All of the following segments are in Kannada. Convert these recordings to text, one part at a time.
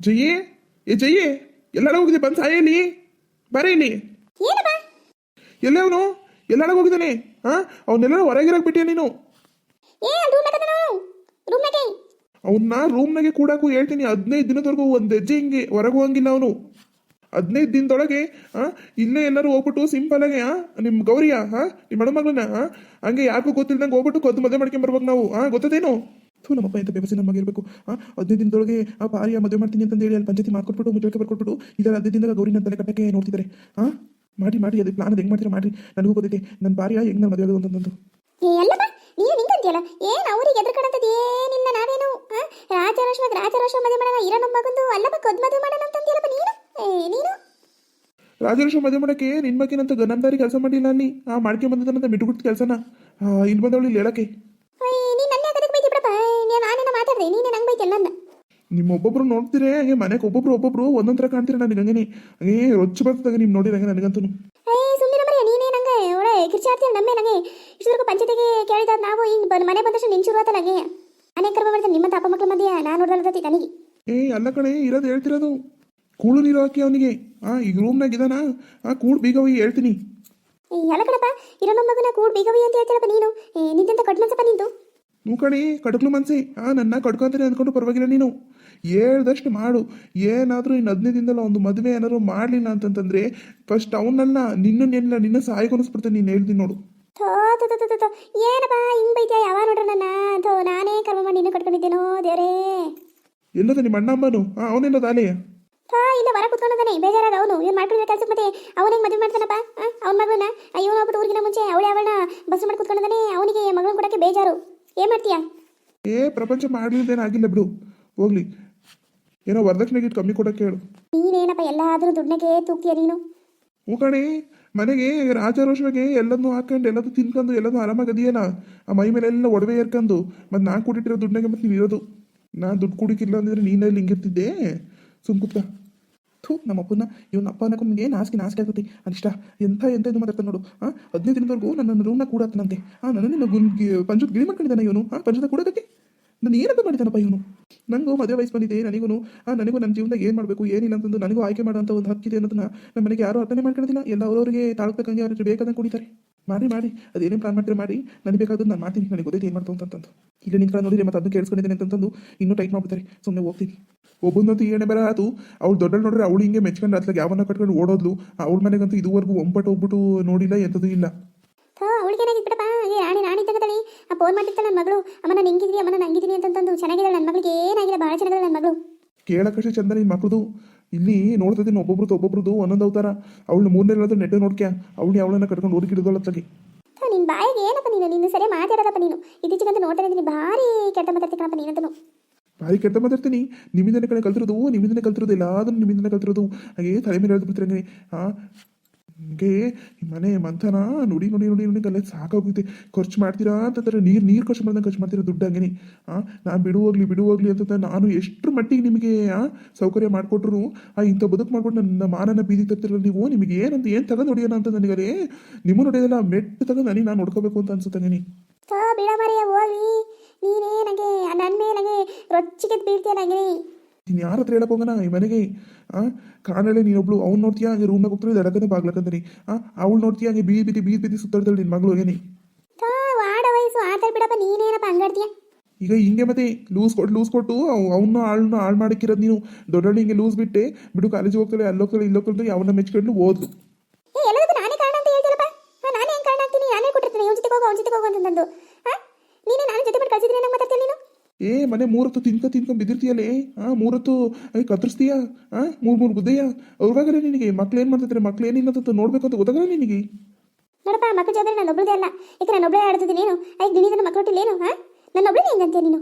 ಜಯ್ಯೇ ಏ ಜಯೇ ಎಲ್ಲಾಡ ಹೋಗಿದೆ? ಬಂದು ಸಾಯ ನೀ ಇಲ್ಲಿ ಏನಪ್ಪ ಎಲ್ಲೇ ಅವನು? ಎಲ್ಲಾಡ ಹೋಗಿದ್ದಾನೆ? ಹಾ? ಅವನ್ನೆಲ್ಲ ಹೊರಗಿರಕ್ ಬಿಟ್ಟಿಯ ನೀನು? ಅವನ್ನ ರೂಮ್ನಾಗೆ ಕೂಡಕ್ಕೂ ಹೇಳ್ತೀನಿ. ಹದಿನೈದು ದಿನದವರೆಗೂ ಒಂದು ಹೆಜ್ಜೆ ಹಿಂಗೆ ಹೊರಗೆ ಹೋಗಂಗಿಲ್ಲ ಅವನು. ಹದಿನೈದು ದಿನದೊಳಗೆ ಇಲ್ಲೇ ಎಲ್ಲರೂ ಹೋಗ್ಬಿಟ್ಟು ಸಿಂಪಲ್ ಆಗಿ ನಿಮ್ಮ ಗೌರಿಯ ಹಾ ನಿಮ್ಮ ಮಗಳನ್ನ ಹಂಗೆ ಯಾರಿಗೂ ಗೊತ್ತಿಲ್ದಂಗೆ ಹೋಗ್ಬಿಟ್ಟು ಕದ್ದು ಮದುವೆ ಮಾಡ್ಕೊಂಡ್ ಬರ್ಬೇಕು ನಾವು ಹಾ ಗೊತ್ತದೇನು? ಥೂ ನಮ್ಮಪ್ಪ ಎಂತ ಬೇಬಸಿ ನಮ್ಮ ಇರಬೇಕು ಆ ಹದಿನೈದು ದಿನದೊಳಗೆ ಆ ಪಾರಿಯ ಮದುವೆ ಮಾಡ್ತೀನಿ ಅಂತ ಹೇಳಿ ಅಲ್ಲಿ ಪಂಚಾಯತಿ ಮಾಡ್ಕೊಟ್ಬಿಟ್ಟು ಮುಚ್ಚಳಿಕೆ ಬರ್ಕೊಟ್ಬಿಟ್ಟು ಇದರ ಹದಿನೈದು ದಿನದ ಗೌರಿನ ತಲೆ ಕಟ್ಟಕ್ಕೆ ನೋಡ್ತಿದ್ದಾರೆ. ಆ ಮಾಡಿ ಮಾಡಿ ಅದು ಪ್ಲಾನ್ ಹೆಂಗೆ ಮಾಡ್ತೀರಾ ಮಾಡಿ ನನಗೂ ಗೊತ್ತೈತೆ ನನ್ನ ಪಾರಿಯ ಹೆಂಗೆ ನಾನು ಮದುವೆ ಆಗೋದು ಅಂತಂದು. ನಿಂತಂತೀಯಲ್ಲ ಏನ್ ಅವ್ರಿಗೆ ಎದುರ್ಕಡಂತದ್ ಏನಿಲ್ಲ ನಾವೇನು ಆ? ರಾಜರೋಷವಾಗ ರಾಜರೋಷ ಮದುವೆ ಮಾಡೋಣ ಇರೋ ನಮ್ಮ ಮಗಂದು ಅಲ್ಲಪ್ಪ ಕದ್ ಮದುವೆ ಮಾಡೋಣ ಅಂತಂದಿಯಲ್ಲಪ್ಪ ನೀನು? ಏ ನೀನು? ಮದುವೆ ಮಾಡಕ್ಕೆ ನಿನ್ ಮಗಿನಂತ ಗನಂದಾರಿ ಕೆಲಸ ಮಾಡಿಲ್ಲ ಅಲ್ಲಿ ಆ ಮಾಡ್ಕೆ ಬಂದ ಮಿಟುಗುಟ್ಟು ಕೆಲಸನ. ಇಲ್ಲಿ ಬಂದವಳು ಇಲ್ಲಿ ಹೇಳಕ್ಕೆ ಅಯ್ಯ, ನೀನ್ ನನ್ನ ಯಾಕೆ ಬೈತಿ ಬಿಡಪ್ಪ ನೀನು ನಾನೇನ ಮಾತಾಡ್ದೆ ನೀನೇ ನಂಗೆ ಬೈತಿ ಎಲ್ಲ ನಿಮ್ಮ ಒಬ್ಬೊಬ್ರು ನೋಡ್ತೀರಿ ಹಂಗೆ ಮನೆಗೆ ಒಬ್ಬೊಬ್ರು ಒಬ್ಬೊಬ್ರು ಒಂದೊಂದರ ಕಾಣ್ತೀರ ನನಗೆ ಹಂಗೆ ಹಂಗೆ ರೊಚ್ಚು ಬರ್ತದಾಗ ನೀವು ನೋಡಿರಂಗೆ ನನಗಂತೂ ಕಿರ್ಚಾಡ್ತೀಯ ನಮ್ಮೇ ನಂಗೆ ಇಷ್ಟವರೆಗೂ ಪಂಚಾಯತಿಗೆ ಕೇಳಿದ ನಾವು ಹಿಂಗೆ ಬಂದು ಮನೆ ಬಂದಷ್ಟು ನಿನ್ ಶುರು ಆತ ನಂಗೆ ಅನೇಕ ಕರ್ಮ ಮಾಡ್ತಾನೆ ನಿಮ್ಮ ತಾಪ ಮಕ್ಳ ಮಧ್ಯೆ ನಾನು ನೋಡ್ದಲ್ದತಿ ನನಗೆ ಏ ಅಲ್ಲ ಕಣೆ ಇರೋದು ಹೇಳ್ತಿರೋದು. ಕೂಳು ನೀರು ಹಾಕಿ ಅವನಿಗೆ. ಆ ಈಗ ರೂಮ್ನಾಗ ಇದಾನ? ಆ ಕೂಡ್ ಬೀಗ ಹೋಗಿ ಹೇಳ್ತೀನಿ. ಏ ಎಲ್ಲ ಕಣಪ್ಪ ಇರೋ ನಮ್ಮ ಮಗನ ಕೂಡ್ ಬೀಗವಿ ಅಂತ ಹೇಳ್ತೀರಪ್ಪ ನೀನು. ನಿಂತೆಂತ ಕಟ್ ಮನ್ಸಪ್ಪ ನಿಂತು ನೀವು ಕಣಿ ಕಡ್ಕ್ಲು ಮನ್ಸಿ ಆ ನನ್ನ ಕಡ್ಕೊಂತಾನೆ ಅಂದ್ಕೊಂಡು ಪರವಾಗಿಲ್ಲ ನೀನು. ಹೇಳ್ದಷ್ಟು ಮಾಡು. ಏನಾದರೂ ಇನ್ನು ಹದಿನೈದು ದಿನದಲ್ಲ ಒಂದು ಮದುವೆ ಏನಾದ್ರು ಮಾಡಲಿಲ್ಲ ಅಂತಂತಂದ್ರೆ ಫಸ್ಟ್ ಅವನಲ್ಲ ನಿನ್ನನ್ನೆಲ್ಲ ನಿನ್ನ ಸಹಾಯಗೊಳಿಸ್ಬಿಡ್ತಾನೆ ನೀನು ಹೇಳ್ತೀನಿ ನೋಡು. ಏನಪ್ಪ ಹಿಂಗ್ ಬೈತ್ಯಾ ಯಾವ ನೋಡ್ರ ನನ್ನ? ಥೋ ನಾನೇ ಕರ್ಮ ಮಾಡಿ ನಿನ್ನ ಕಟ್ಕೊಂಡಿದ್ದೇನೋ ದೇವರೇ. ಎಲ್ಲದ ನಿಮ್ಮ ಅಣ್ಣ ಅಮ್ಮನು? ಅವನೆಲ್ಲ ಥೋ ಇಲ್ಲ ಹೊರ ಕುತ್ಕೊಂಡಿದ್ದಾನೆ ಬೇಜಾರಾದ ಅವನು. ಏನು ಮಾಡ್ಬಿಡಿದ ಕೆಲಸ ಮತ್ತೆ? ಅವನ ಮದುವೆ ಮಾಡ್ತಾನಪ್ಪ? ಅವ್ನ ಮಗಳನ್ನ ಇವನು ಹೋಗ್ಬಿಟ್ಟು ಊರಿಗಿನ ಮುಂಚೆ ಅವಳೆ ಅವಳನ್ನ ಬಸ್ ಮಾಡಿ ಕುತ್ಕೊಂಡಿದ್ದಾನೆ ಅವನಿಗೆ ಮಗಳನ್ನ ಕೊಡಕ್ಕೆ ಬೇಜಾರು. ಏನ್ ಮಾಡ್ತೀಯಾ? ಏ ಪ್ರಪಂಚ ಆಗಿಲ್ಲ ಬಿಡು. ಹೋಗ್ಲಿ. ಏನೋ ವರದಕ್ಷಿಣೆಗೆ ಕಮ್ಮಿ ಕೊಡಕ್ಕೆ ಹೇಳು. ನೀನೇನಪ್ಪ ಎಲ್ಲಾದ್ರೂ ದುಡ್ಡಕ್ಕೆ ತೂಕ್ತಿಯ ನೀನು? ಹ್ಞೂ ಕಣೆ. ಮನೆಗೆ ರಾಜಾರೋಷವಾಗಿ ಎಲ್ಲದನ್ನೂ ಹಾಕೊಂಡು ಎಲ್ಲದೂ ತಿನ್ಕೊಂಡು ಎಲ್ಲದೂ ಆರಾಮಾಗಿ ಅದೆಯಲ್ಲ ಆ ಮೈ ಮೇಲೆ ಎಲ್ಲ ಒಡವೆ ಏರ್ಕೊಂಡು ಮತ್ತು ನಾ ಕೂಡಿಟ್ಟಿರೋ ದುಡ್ಡಾಗೆ ಮತ್ತೆ ನೀವು ಇರೋದು ನಾ ದುಡ್ಡು ಕುಡಿಕಿಲ್ಲ ಅಂದಿದ್ರೆ ನೀನಲ್ಲಿ ಹಿಂಗಿರ್ತಿದ್ದೆ? ಸುಮ್ ಕೂತ್ಕ ಥೂ, ನಮ್ಮ ಅಪ್ಪನ ಇವನ ಅಪ್ಪ ಏನು ನಿಮಗೆ ನಾಸಿಗೆ ನಾಸಿಕೆ ಆಗ್ತೈತಿ ಅನಿಷ್ಟ ಎಂಥ ಎಂಥ ಇದು ಮಾತಾಡ್ತಾನೆ ನೋಡು. ಹಾಂ ಹದಿನೈದು ದಿನದವರೆಗೂ ನನ್ನ ರೂಮ್ನ ಕೂಡತ್ತನಂತೆ ಹಾಂ ನನ್ನ ನಿನ್ನ ಗುನ್ ಪಂಚದ ಗಿಳಿ ಮಾಡ್ಕೊಂಡಿದ್ದಾನೆ ಇವನು. ಹಾ ಪಂಚದ ಕೂಡೋದಕ್ಕೆ? ನಾನು ಏನಂತ ಮಾಡಿದ್ದಾನಪ್ಪ ಇವನು? ನನಗೂ ಮದುವೆ ವಯಸ್ಸು ಬಂದಿದೆ ನನಗೂ ನನಗೂ ನನ್ನ ಜೀವನದಾಗ ಏನು ಮಾಡಬೇಕು, ಏನಿಲ್ಲ ಅಂತಂದು ನನಗೂ ಆಯ್ಕೆ ಮಾಡೋಂಥ ಒಂದು ಹಕ್ಕಿದೆ ಅನ್ನೋದನ್ನ ನಮ್ಮ ಮನೆಗೆ ಯಾರೂ ಅರ್ಥನೇ ಮಾಡ್ಕೊಳ್ಳೋದಿಲ್ಲ ಎಲ್ಲ ಅವರವರಿಗೆ ತಾಳ್ಕಂಗೆ ಅವ್ರಿಗೆ ಬೇಕಾದಂಗೆ ಕುಡಿತಾರೆ ಮಾಡಿ ಮಾಡಿ ಅದೇನೇ ಪ್ಲಾನ್ ಮಾಡ್ತೀರಿ ಮಾಡಿ, ನನಗೆ ಬೇಕಾದದ್ದು ನಾನು ಮಾಡ್ತೀನಿ. ನನಗೆ ಗೊತ್ತೈತೆ ಏನು ಮಾಡ್ತು ಅಂತಂದು ಈಗ ನಿಂತ್ಕೊಂಡು ನೋಡಿದ್ರೆ ಮತ್ತೆ ಅದನ್ನು ಕೇಳಿಸ್ಕೊಂಡಿದ್ದೇನೆ ಅಂತಂದು ಇನ್ನೂ ಟೈಟ್ ಮಾಡ್ಬಿಡ್ತಾರೆ. ಸುಮ್ಮನೆ ಹೋಗ್ತೀನಿ. ಒಬ್ಬಂದಂತೂ ಏನೇ ಬೇರೆ ಆತು ಅವ್ಳು ದೊಡ್ಡಳು ನೋಡ್ರೆ ಅವಳು ಹಿಂಗೆ ಮೆಚ್ಕೊಂಡು ಅತ್ಲಾಗ ಯಾವನ್ನ ಕಟ್ಕೊಂಡು ಓಡೋದ್ಲು. ಅವಳ ಮನೆಗಂತೂ ಇದುವರೆಗೂ ಒಂಬಟ್ಟು ಹೋಗ್ಬಿಟ್ಟು ನೋಡಿಲ್ಲ ಎಂಥದ್ದು ಇಲ್ಲ. ಹಾಂ ಅವಳಿಗೆ ಏನಾಗಿತ್ತು ಬಿಡಪ್ಪ? ಏ ರಾಣಿ ರಾಣಿ ತಗದಳಿ ಆ ಫೋನ್ ಮಾಡಿರ್ತಾಳೆ ನನ್ನ ಮಗಳು. ಅಮ್ಮ ನಾನು ಹೆಂಗಿದ್ರಿ? ಅಮ್ಮ ನಾನು ಹಂಗಿದ್ದೀನಿ ಅಂತಂದು ಚೆನ್ನಾಗಿದ್ದಾಳೆ ನನ್ನ ಮಗಳಿಗೆ. ಏನಾಗಿದೆ? ಭಾಳ ಚೆನ್ನಾಗಿದೆ ನನ್ನ ಮಗಳು. ಕೇಳಕ್ಕಷ್ಟೇ ಚಂದ ನಿನ್ನ ಮಕ್ಕಳದು ಇಲ್ಲಿ ನೋಡ್ತಿದ್ದೀನಿ ಒಬ್ಬೊಬ್ರದ್ದು ಒಬ್ಬೊಬ್ರದ್ದು ಒಂದೊಂದು ಅವತಾರ. ಅವಳು ಮೂರನೇ ಹೇಳೋದು ನೆಟ್ಟೆ ನೋಡ್ಕ್ಯಾ? ಅವಳು ಅವಳನ್ನ ಕಟ್ಕೊಂಡು ಊರಿಗೆ ಹಿಡಿದೋಳತ್ತಾಗಿ ನಿನ್ನ ಬಾಯಿಗೆ ಏನಪ್ಪ ನೀನು ನೀನು ಸರಿ ಮಾತಾಡೋದಪ್ಪ ನೀನು. ಇತ್ತೀಚೆಗಂತೂ ನೋಡ್ತಾ ಇದ್ದೀನಿ, ಭಾರಿ ಕೆಟ್ಟ ಮಾತಾಡ್ತೀನಪ್ಪ ನೀನಂತನು ಭಾರಿ ಕೆಟ್ಟ ಮಾತಾಡ್ತೀನಿ. ನಿಮ್ಮಿಂದನೇ ಕಡೆ ಕಲ್ತಿರೋದು, ನಿಮ್ಮಿಂದನೇ ಕಲ್ತಿರೋದು, ಎಲ್ಲಾದ್ರೂ ನಿಮ್ಮಿಂದನೇ ಕಲ್ತಿರೋದು. ಹಾಗೆ ತಲೆ ಮೇಲೆ ಎಳ್ದು ಬಿಡ್ತೀರಂಗೆ ಹಾಂ ಹಂಗೆ ಮನೆ ಮಂಥನ ನುಡಿ ನುಡಿ ನುಡಿ ನುಡಿ ಅಲ್ಲೇ ಸಾಕಾಗುತ್ತೆ ಖರ್ಚು ಮಾಡ್ತೀರಾ ಅಂತಂದ್ರೆ ನೀರು ನೀರು ಖರ್ಚು ಮಾಡ್ದಂಗೆ ಖರ್ಚು ಮಾಡ್ತೀರಾ ದುಡ್ಡು ಹಂಗೆ ಹಾಂ ನಾನು ಬಿಡು ಹೋಗ್ಲಿ ಬಿಡು ಹೋಗ್ಲಿ ಅಂತಂದ್ರೆ ನಾನು ಎಷ್ಟರ ಮಟ್ಟಿಗೆ ನಿಮಗೆ, ಆ, ಸೌಕರ್ಯ ಮಾಡಿಕೊಟ್ರು, ಆ, ಇಂಥ ಬದುಕು ಮಾಡ್ಕೊಂಡು ನನ್ನ ಮಾನನ ಬೀದಿ ತರ್ತಿರಲ್ಲ ನೀವು, ನಿಮಗೆ ಏನಂತ ಏನು ತಗೊಂಡು ಹೊಡಿಯೋಣ ಅಂತ ನನಗೆ ನಿಮ್ಮ ನೋಡಿಯೋದಲ್ಲ ಮೆಟ್ಟು ತಗೊಂಡು ನನಗೆ ನಾನು ನೋಡ್ಕೋಬೇಕು ಅಂತ ಅನ್ಸುತ್ತೆ ನನಗೆ ಥೋ ಬಿಡ ನೀನೇ ನನಗೆ ನನ್ನ ಮೇಲೆ ನನಗೆ ರೊಚ್ಚಿಗೆ ಬೀಳ್ತೀಯ ನನಗೆ ನೀನು ಯಾರ ಹತ್ರ ಹೇಳಕ್ ಹೋಗೋಣ? ಈ ಮನೆಗೆ ಆ? ಕಾಣಲೆ ನೀನೊಬ್ಳು ಅವ್ನು ನೋಡ್ತೀಯ? ಹಂಗೆ ರೂಮ್ನಾಗ ಹೋಗ್ತಾರೆ ದಡಕಂತ ಬಾಗ್ಲಕ್ಕಂತೀನಿ ಆ? ಅವಳು ನೋಡ್ತೀಯ? ಹಂಗೆ ಬೀದಿ ಬೀದಿ ಬೀದಿ ಬೀದಿ ಸುತ್ತಾಡ್ತಾಳೆ ನಿನ್ನ ಮಗಳು ಏನಿ ವಾಡ ವಯಸ್ಸು ಆತರ ಬಿಡಪ್ಪ ನೀನೇನಪ್ಪ ಹಂಗಾಡ್ತೀಯ? ಈಗ ಹಿಂಗೆ ಮತ್ತೆ ಲೂಸ್ ಕೊಟ್ಟು ಲೂಸ್ ಕೊಟ್ಟು ಅವನ್ನ ಆಳ್ನ ಹಾಳು ಮಾಡಕ್ಕಿರೋದು ನೀನು. ದೊಡ್ಡಳ್ಳಿ ಹಿಂಗೆ ಲೂಸ್ ಬಿಟ್ಟೆ ಬಿಡು ಕಾಲೇಜ್ ಹೋಗ್ತಾಳೆ ಅಲ್ಲಿ ಹೋಗ್ತಾಳೆ ಇಲ್ಲಿ ಹೋಗ್ತಾಳೆ ಅವನ್ನ ಮೆಚ್ಕೊಂಡು ಓದ್ಲು ಎಲ್ಲದಕ್ಕೂ ನಾನೇ ಕಾರಣ ಅಂತ ಹೇಳ್ತೀರಪ್ಪ ನಾನೇ ಹೆಂಗೆ ಕಾರಣ ಆಗ್ತೀನಿ? ನಾನೇ ಕೊಟ್ಟಿರ್ತೀನಿ? ಜೊತೆ ಜೊತೆಗೆ ಹೋಗು ಅವ್ನ ಜೊತೆಗೆ ಹೋಗು ಅಂತಂದು ನೀನೇ ನಾನು ಜೊತೆ ಬಿಟ್ಟು ಕಳ್ಸಿದ್ರೆ ನಂಗೆ ಏ ಮನೆ ಮೂರತ್ತು ತಿನ್ಕ ತಿನ್ಕ ಬಿದ್ದಿರ್ತೀಯಲ್ಲೇ? ಆ ಮೂರತ್ತು ಏ, ಕತ್ತರಿಸ್ತೀಯ ಆ ಮೂರು ಮೂರು ಗುದ್ದೆಯ? ಅವ್ರಿಗಾಗಲೇ ನಿನಗೆ ಮಕ್ಳು ಏನು ಮಾಡ್ತಿದ್ರೆ ಮಕ್ಳು ಏನಿಲ್ಲ ಅಂತ ನೋಡ್ಬೇಕು ಅಂತ ಗೊತ್ತಾಗಲ್ಲ ನಿನಗೆ? ನೋಡಪ್ಪ ಮಕ್ಕಳ ಜಾದ್ರೆ ನಾನು ಒಬ್ಬಳದೇ ಅಲ್ಲ. ಈಗ ನಾನು ಒಬ್ಬಳೇ ಆಡ್ತಿದ್ದೀನಿ ಏನು ಐದು ದಿನದ ಮಕ್ಕಳು ಏನು ಹಾ ನನ್ನ ಒಬ್ಬಳೇ ಹೆಂಗಂತೀಯ ನೀನು?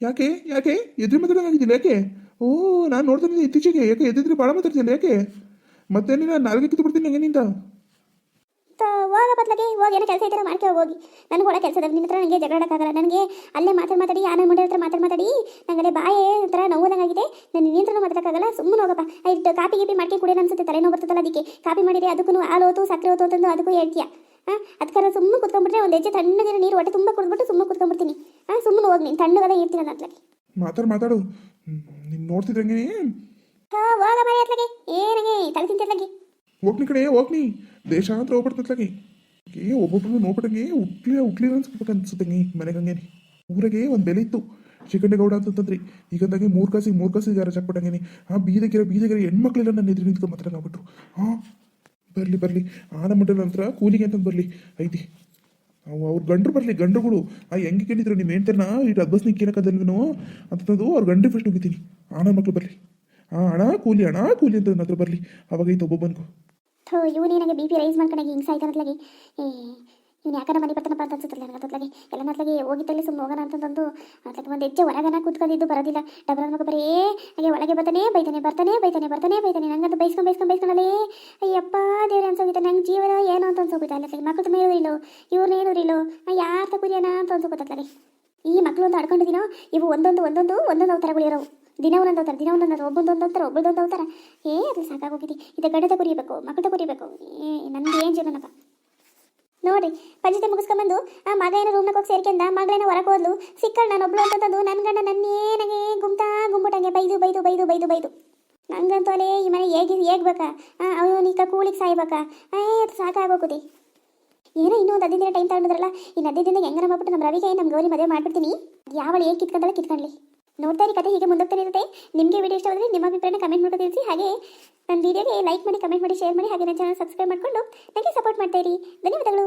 ಯಾಕೆ ಯಾಕೆ? ಎದುರು ಮಾತಾಡೋಂಗಿದ್ದಿಲ್ಲ ಯಾಕೆ? ಓ ನಾನು ನೋಡ್ತಾನೆ ಇತ್ತೀಚೆಗೆ. ಯಾಕೆ ಎದ್ದಿದ್ರೆ ಭಾಳ ಮಾತಾಡ್ತಿಲ್ಲ ಯಾಕೆ? ಮತ್ತೆ ನಾನು ನಾಲ್ಗೆ ಕಿತ್ತು ಬಿಡ್ತೀನಿ ಹೆಂಗೆ ತ ಹೋಗ ಬದಲಾಗಿ ಹೋಗಿ ಏನೋ ಕೆಲಸ ಇದ್ದರೆ ಮಾಡ್ಕೊ ಹೋಗಿ. ನನಗೆ ಒಳ್ಳೆ ಕೆಲಸ ನಿನ್ನ ಹತ್ರ ನನಗೆ ಜಗಳಾಡೋಕ್ಕಾಗಲ್ಲ ನನಗೆ ಅಲ್ಲೇ ಮಾತಾಡಿ ಮಾತಾಡಿ ಆನ ಮುಂಡೆ ಹತ್ರ ಮಾತಾಡಿ ಮಾತಾಡಿ ನನಗೆ ಬಾಯೇ ಒಂಥರ ಆಗಿದೆ ನಾನು ನಿನ್ನ ಹತ್ರ ಮಾತಾಡೋಕ್ಕಾಗಲ್ಲ. ಸುಮ್ಮನೆ ಹೋಗಪ್ಪ. ಇದು ಕಾಪಿ ಗೀಪಿ ಮಾಡ್ಕೊಂಡು ಕುಡಿಯೋಣ ಅನ್ಸುತ್ತೆ ತಲೆನೋವು ಬರ್ತದಲ್ಲ ಅದಕ್ಕೆ. ಕಾಪಿ ಮಾಡಿದ್ರೆ ಅದಕ್ಕೂ ಹಾಲು ಹೋತು ಸಕ್ಕರೆ ಹೋತು ಅಂತಂದು ಅದಕ್ಕೂ ಹೇಳ್ತೀಯ. ಹಾಂ ಅದಕ್ಕಾರ ಸುಮ್ಮನೆ ಕುತ್ಕೊಂಡ್ಬಿಟ್ರೆ ಒಂದು ಹೆಜ್ಜೆ ತಣ್ಣಗಿರೋ ನೀರು ಹೊಟ್ಟೆ ತುಂಬ ಕುಡಿದ್ಬಿಟ್ಟು ಸುಮ್ಮನೆ ಕುತ್ಕೊಂಡ್ಬಿಡ್ತೀನಿ. ಹಾಂ ಸುಮ್ಮನೆ ಹೋಗಿ ನೀನು. ತಣ್ಣಗದ ಇರ್ತೀನಿ ನನ್ನ ಮಾತಾಡು ಮಾತಾಡು. ನೀನು ನೋಡ್ತಿದ್ದಂಗೆ ಹಾಂ ಹೋಗ ಮನೆ ಅತ್ಲಗೆ ಏನಗೆ ತಲೆ ತಿಂತಿರ್ಲಗೆ. ಹೋಗ್ನಿ ಕಡೆ ಹೋಗ್ನಿ ದೇಶ ಅಂತ ಹೋಗ್ಬಿಡ್ತತ್ಲಾಗಿ ಏ, ಒಬ್ಬೊಬ್ರು ನೋಡ್ಬಿಟ್ಟಂಗೆ ಉಟ್ಲಿ ಉಟ್ಲಿ ಅನ್ಸ್ಬೇಕು ಅನ್ಸುತ್ತಂಗೆ ಮನೆಗೆ ಹಂಗೇನೆ ಊರಾಗೆ ಒಂದು ಬೆಲೆ ಇತ್ತು. ಗೌಡ ಅಂತಂದ್ರಿ ಈಗಂದಾಗೆ ಮೂರು ಕಾಸಿಗೆ ಮೂರು ಕಾಸಿಗೆ ಯಾರು ಚಕ್ಬಿಟ್ಟಂಗೇನೆ ಆ, ಬೀದಗಿರ ಬೀದಗಿರ ಹೆಣ್ಮಕ್ಳೆಲ್ಲ ನನ್ನ ಎದುರು ನಿಂತ್ಕೊಂಡು ಮಾತ್ರ ಆಗ್ಬಿಟ್ರು ಹಾಂ ಬರಲಿ ಬರಲಿ. ಆನ ಮಟ್ಟ ನಂತರ ಕೂಲಿಗೆ ಅಂತಂದು ಬರಲಿ. ಐತಿ. ಅವು, ಅವ್ರ ಗಂಡ್ರು ಬರಲಿ, ಗಂಡ್ರುಗಳು. ಆ, ಹೆಂಗೆ ಕೇಳಿದ್ರು ನಿಮ್ಮ ಹೇಳ್ತಾರನ ಇಟ್ಟು ಅಬ್ಬಸ್ ನಿಕ್ಕೇನಕ್ಕದಲ್ವೇನೋ ಅಂತಂದು ಅವ್ರ ಗಂಡ್ರಿ ಫಸ್ಟ್ ಹೋಗಿದ್ದೀನಿ ಆನ ಮಕ್ಳು ಬರಲಿ. ಆ ಅಣ ಕೂಲಿ ಅಣ ಕೂಲಿ ಅಂತ ನನ್ನ ಹತ್ರ ಬರಲಿ. ಅವಾಗೈತೆ ಒಬ್ಬೊಬ್ಬನಿಗೂ. ಥೋ ಇವನು ಬಿಪಿ ಬಿ ಪಿ ರೈಸ್ ಮಾಡ್ಕೊಂಡಾಗ ಹಿಂಗೆ ಸಾಯ್ತಾನತ್ಲಾಗಿ ಏ, ಇವ್ನು ಯಾಕನ ಮನೆ ಬರ್ತಾನಪ್ಪ ಅಂತ ಅನ್ಸುತ್ತಲ್ಲ ನನಗೆ ಅತ್ಲಾಗಿ ಎಲ್ಲ ನತ್ಲಾಗಿ ಹೋಗಿತ್ತಲ್ಲಿ ಸುಮ್ಮನೆ ಹೋಗೋಣ ಅಂತಂದು ಅತ್ಲಾಗಿ ಒಂದು ಹೆಜ್ಜೆ ಹೊರಗನ ಕೂತ್ಕೊಂಡಿದ್ದು ಬರೋದಿಲ್ಲ. ಡಬರ ಮಗ ಬರೀ ಹಾಗೆ ಒಳಗೆ ಬರ್ತಾನೆ, ಬೈತಾನೆ ಬರ್ತಾನೆ ಬೈತಾನೆ ಬರ್ತಾನೆ, ಬೈತಾನೆ. ನಂಗಂತೂ ಬೈಸ್ಕೊಂಡು ಬೈಸ್ಕೊಂಡು ಬೈಸ್ಕೊಂಡಲ್ಲೇ. ಅಯ್ಯಪ್ಪ, ದೇವ್ರೆ ಅನ್ಸೋಗಿದ್ದೆ ನಂಗೆ ಜೀವನ ಏನೋ ಅಂತ ಅನ್ಸೋಗಿತ್ತ. ಅಲ್ಲ ಮಕ್ಕಳು ತುಂಬ ಹೇಳಿದ್ರು ಇವ್ರನ್ನ ಹೇಳಿದ್ರು ಯಾರ ತಗುರಿಯನ ಅಂತ ಅನ್ಸೋಗುತ್ತಲ್ಲ ಈ ಮಕ್ಕಳು ಅಂತ ಅಡ್ಕೊಂಡಿದ್ದೀನೋ ಇವು ಒಂದೊಂದು ಒಂದೊಂದು ಒಂದೊಂದು ಅವತಾರಗಳು ಇರೋವು. ದಿನ ಒಂದೊಂದು ಅವತಾರ ದಿನ ಒಂದೊಂದು ಒಬ್ಬೊಂದು ಒಂದು ಅವತಾರ ಒಬ್ಬೊಂದು ಅವತಾರ ಏ, ಅದು ಸಾಕಾಗೋಗಿದೆ. ಇದು ಗಡದ ಕುರಿಬೇಕು ಮಕ್ಕಳ ಕುರಿಬೇಕು ಏ ನನಗೆ ಏನು ಜೀವನಪ್ಪ. ನೋಡ್ರಿ ಪಂಚಾಯತಿ ಮುಗಿಸ್ಕೊಂಬಂದು, ಆ ಮಗ ಏನೋ ರೂಮ್ನಾಗ ಹೋಗಿ ಸೇರ್ಕೊಂಡ, ಮಗಳೇನೋ ಹೊರಗೆ ಹೋದ್ಲು, ಸಿಕ್ಕಳು ನಾನು ಒಬ್ಳು ಅಂತಂದು ನನ್ನ ಗಂಡ ನನ್ನೇನಗೆ ಗುಮ್ತಾ ಗುಂಬಿಟ್ಟಂಗೆ ಬೈದು ಬೈದು ಬೈದು ಬೈದು ಬೈದು. ನಂಗಂತೂ ಅಲ್ಲೇ ಈ ಮನೆ ಹೇಗೆ, ಹೇಗ್ಬೇಕಾ? ಅವನು ಈಗ ಕೂಲಿಗೆ ಸಾಯ್ಬೇಕಾ? ಏ, ಅದು ಸಾಕಾಗೋಗುದಿ. ಏನೋ ಇನ್ನೂ ಒಂದು ಹದಿನೈದು ದಿನ ಟೈಮ್ ತಗೊಂಡ್ರಲ್ಲ ಇನ್ನು ಹದಿನೈದು ದಿನ ಹೆಂಗಾರ ಮಾಡ್ಬಿಟ್ಟು ನಮ್ಮ ರವಿಗೆ ನಮ್ಮ ಗೌರಿ ಮದುವೆ ಮಾಡ್ಬಿಡ್ತೀನಿ. ಯಾವಳು ಹೇಗೆ ಕಿತ್ಕೊಂಡಲ್ಲ ಕಿತ್ಕೊಳ್ಳಿ ನೋಡ್ತಾ ಇರಿ ಕತೆ ಹೀಗೆ ಮುಂದೋಗ್ತಾನೆ ಇರುತ್ತೆ. ನಿಮಗೆ ವಿಡಿಯೋ ಆದರೆ ನಿಮ್ಮ ಅಭಿಪ್ರಾಯನ ಕಮೆಂಟ್ ಮಾಡ್ಕೊಂಡು ತಿಳಿಸಿ. ಹಾಗೆ ನನ್ನ ವಿಡಿಯೋಗೆ ಲೈಕ್ ಮಾಡಿ ಕಮೆಂಟ್ ಮಾಡಿ ಶೇರ್ ಮಾಡಿ, ಹಾಗೆ ನನ್ನ ಚಾನಲ್ ಸಬ್ಸ್ಕ್ರೈಬ್ ಮಾಡಿಕೊಂಡು ನನಗೆ ಸಪೋರ್ಟ್ ಮಾಡ್ತಾ ಇರಿ. ಧನ್ಯವಾದಗಳು.